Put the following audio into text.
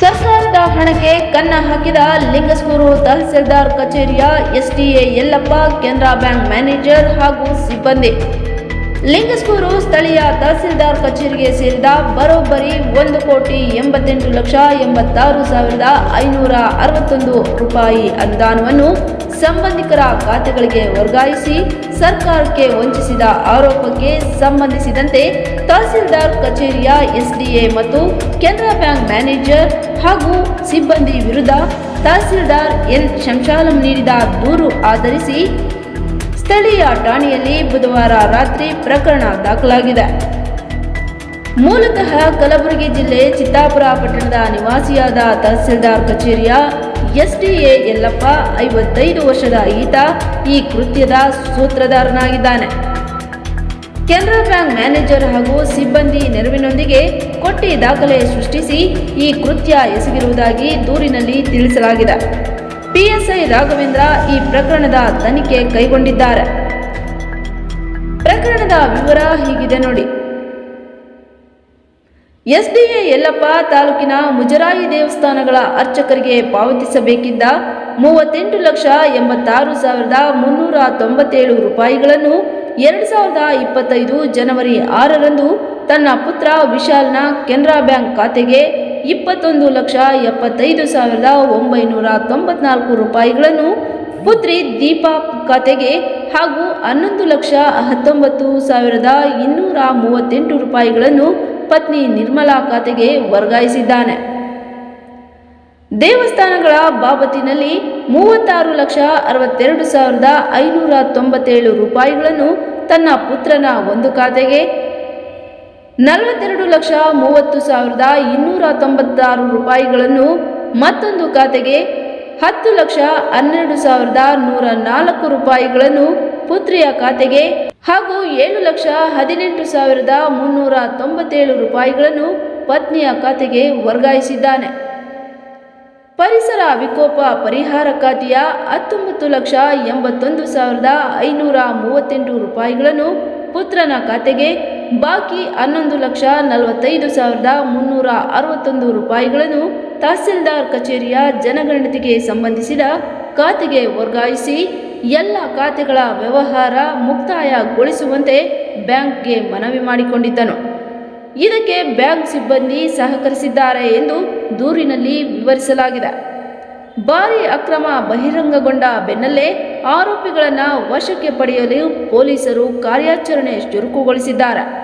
ಸರ್ಕಾರದ ಹಣಕ್ಕೆ ಕನ್ನ ಹಾಕಿದ ಲಿಂಗಸ್ಕೂರು ತಹಸೀಲ್ದಾರ್ ಕಚೇರಿಯ SDA Yallappa Canara bank manager ಹಾಗೂ ಸಿಬ್ಬಂದಿ. ಲಿಂಗಸ್ಕೂರು ಸ್ಥಳೀಯ ತಹಸೀಲ್ದಾರ್ ಕಚೇರಿಗೆ ಸೇರಿದ ಬರೋಬ್ಬರಿ ಒಂದು ಕೋಟಿ ಎಂಬತ್ತೆಂಟು ಲಕ್ಷ ಎಂಬತ್ತಾರು ಸಾವಿರದ ಐನೂರ ಅರವತ್ತೊಂದು ರೂಪಾಯಿ ಅನುದಾನವನ್ನು ಸಂಬಂಧಿಕರ ಖಾತೆಗಳಿಗೆ ವರ್ಗಾಯಿಸಿ ಸರ್ಕಾರಕ್ಕೆ ವಂಚಿಸಿದ ಆರೋಪಕ್ಕೆ ಸಂಬಂಧಿಸಿದಂತೆ ತಹಸೀಲ್ದಾರ್ ಕಚೇರಿಯ ಎಸ್ಡಿಎ ಮತ್ತು ಕೆನರಾ ಬ್ಯಾಂಕ್ ಮ್ಯಾನೇಜರ್ ಹಾಗೂ ಸಿಬ್ಬಂದಿ ವಿರುದ್ಧ ತಹಸೀಲ್ದಾರ್ ಎನ್ ಶಂಶಾಲಂ ನೀಡಿದ ದೂರು ಆಧರಿಸಿ ಸ್ಥಳೀಯ ಠಾಣೆಯಲ್ಲಿ ಬುಧವಾರ ರಾತ್ರಿ ಪ್ರಕರಣ ದಾಖಲಾಗಿದೆ. ಮೂಲತಃ ಕಲಬುರಗಿ ಜಿಲ್ಲೆ ಚಿತ್ತಾಪುರ ಪಟ್ಟಣದ ನಿವಾಸಿಯಾದ ತಹಸೀಲ್ದಾರ್ ಕಚೇರಿಯ ಎಸ್ಡಿಎ ಯಲ್ಲಪ್ಪ, ಐವತ್ತೈದು ವರ್ಷದ ಈತ ಈ ಕೃತ್ಯದ ಸೂತ್ರಧಾರನಾಗಿದ್ದಾನೆ. ಕೆನರಾ ಬ್ಯಾಂಕ್ ಮ್ಯಾನೇಜರ್ ಹಾಗೂ ಸಿಬ್ಬಂದಿ ನೆರವಿನೊಂದಿಗೆ ಕೊಟ್ಟಿ ದಾಖಲೆ ಸೃಷ್ಟಿಸಿ ಈ ಕೃತ್ಯ ಎಸಗಿರುವುದಾಗಿ ದೂರಿನಲ್ಲಿ ತಿಳಿಸಲಾಗಿದೆ. ಪಿಎಸ್ಐ ರಾಘವೇಂದ್ರ ಈ ಪ್ರಕರಣದ ತನಿಖೆ ಕೈಗೊಂಡಿದ್ದಾರೆ. ಪ್ರಕರಣದ ವಿವರ ಹೀಗಿದೆ ನೋಡಿ. ಎಸ್ಡಿಎ ಯಲ್ಲಪ್ಪ ತಾಲೂಕಿನ ಮುಜರಾಯಿ ದೇವಸ್ಥಾನಗಳ ಅರ್ಚಕರಿಗೆ ಪಾವತಿಸಬೇಕಿದ್ದ ಮೂವತ್ತೆಂಟು ಲಕ್ಷ ಎಂಬತ್ತಾರು ಸಾವಿರದ ಮುನ್ನೂರ ತೊಂಬತ್ತೇಳು ರೂಪಾಯಿಗಳನ್ನು ಎರಡು ಸಾವಿರದ ಇಪ್ಪತ್ತೈದು ಜನವರಿ ಆರರಂದು ತನ್ನ ಪುತ್ರ ವಿಶಾಲ್ನ ಕೆನರಾ ಬ್ಯಾಂಕ್ ಖಾತೆಗೆ ಇಪ್ಪತ್ತೊಂದು ಲಕ್ಷ ಎಪ್ಪತ್ತೈದು ಸಾವಿರದ ಒಂಬೈನೂರ ತೊಂಬತ್ನಾಲ್ಕು ರೂಪಾಯಿಗಳನ್ನು ಪುತ್ರಿ ದೀಪಾ ಖಾತೆಗೆ ಹಾಗೂ ಹನ್ನೊಂದು ಲಕ್ಷ ಹತ್ತೊಂಬತ್ತು ಸಾವಿರದ ಇನ್ನೂರ ಮೂವತ್ತೆಂಟು ರೂಪಾಯಿಗಳನ್ನು ಪತ್ನಿ ನಿರ್ಮಲಾ ಖಾತೆಗೆ ವರ್ಗಾಯಿಸಿದ್ದಾನೆ. ದೇವಸ್ಥಾನಗಳ ಬಾಬತಿನಲ್ಲಿ ಮೂವತ್ತಾರು ಲಕ್ಷ ಅರವತ್ತೆರಡು ಸಾವಿರದ ಐನೂರ ತೊಂಬತ್ತೇಳು ರೂಪಾಯಿಗಳನ್ನು ತನ್ನ ಪುತ್ರನ ಒಂದು ಖಾತೆಗೆ ನಲವತ್ತೆರಡು ಲಕ್ಷ ಮೂವತ್ತು ಸಾವಿರದ ಇನ್ನೂರ ತೊಂಬತ್ತಾರು ರೂಪಾಯಿಗಳನ್ನು ಮತ್ತೊಂದು ಖಾತೆಗೆ ಹತ್ತು ಲಕ್ಷ ಹನ್ನೆರಡು ಸಾವಿರದ ನೂರ ನಾಲ್ಕು ರೂಪಾಯಿಗಳನ್ನು ಪುತ್ರಿಯ ಖಾತೆಗೆ ಹಾಗೂ ಏಳು ಲಕ್ಷ ಹದಿನೆಂಟು ಸಾವಿರದ ಮುನ್ನೂರ ತೊಂಬತ್ತೇಳು ರೂಪಾಯಿಗಳನ್ನು ಪತ್ನಿಯ ಖಾತೆಗೆ ವರ್ಗಾಯಿಸಿದ್ದಾನೆ. ಪರಿಸರ ವಿಕೋಪ ಪರಿಹಾರ ಖಾತೆಯ ಹತ್ತೊಂಬತ್ತು ಲಕ್ಷ ಎಂಬತ್ತೊಂದು ಸಾವಿರದ ಐನೂರ ಮೂವತ್ತೆಂಟು ರೂಪಾಯಿಗಳನ್ನು ಪುತ್ರನ ಖಾತೆಗೆ ಬಾಕಿ ಹನ್ನೊಂದು ಲಕ್ಷ ನಲವತ್ತೈದು ಸಾವಿರದ ಮುನ್ನೂರ ಅರವತ್ತೊಂದು ರೂಪಾಯಿಗಳನ್ನು ತಹಸೀಲ್ದಾರ್ ಕಚೇರಿಯ ಜನಗಣತಿಗೆ ಸಂಬಂಧಿಸಿದ ಖಾತೆಗೆ ವರ್ಗಾಯಿಸಿ ಎಲ್ಲ ಖಾತೆಗಳ ವ್ಯವಹಾರ ಮುಕ್ತಾಯಗೊಳಿಸುವಂತೆ ಬ್ಯಾಂಕ್ಗೆ ಮನವಿ ಮಾಡಿಕೊಂಡಿದ್ದನು. ಇದಕ್ಕೆ ಬ್ಯಾಂಕ್ ಸಿಬ್ಬಂದಿ ಸಹಕರಿಸಿದ್ದಾರೆ ಎಂದು ದೂರಿನಲ್ಲಿ ವಿವರಿಸಲಾಗಿದೆ. ಭಾರಿ ಅಕ್ರಮ ಬಹಿರಂಗಗೊಂಡ ಬೆನ್ನಲ್ಲೇ ಆರೋಪಿಗಳನ್ನು ವಶಕ್ಕೆ ಪಡೆಯಲು ಪೊಲೀಸರು ಕಾರ್ಯಾಚರಣೆ ಚುರುಕುಗೊಳಿಸಿದ್ದಾರೆ.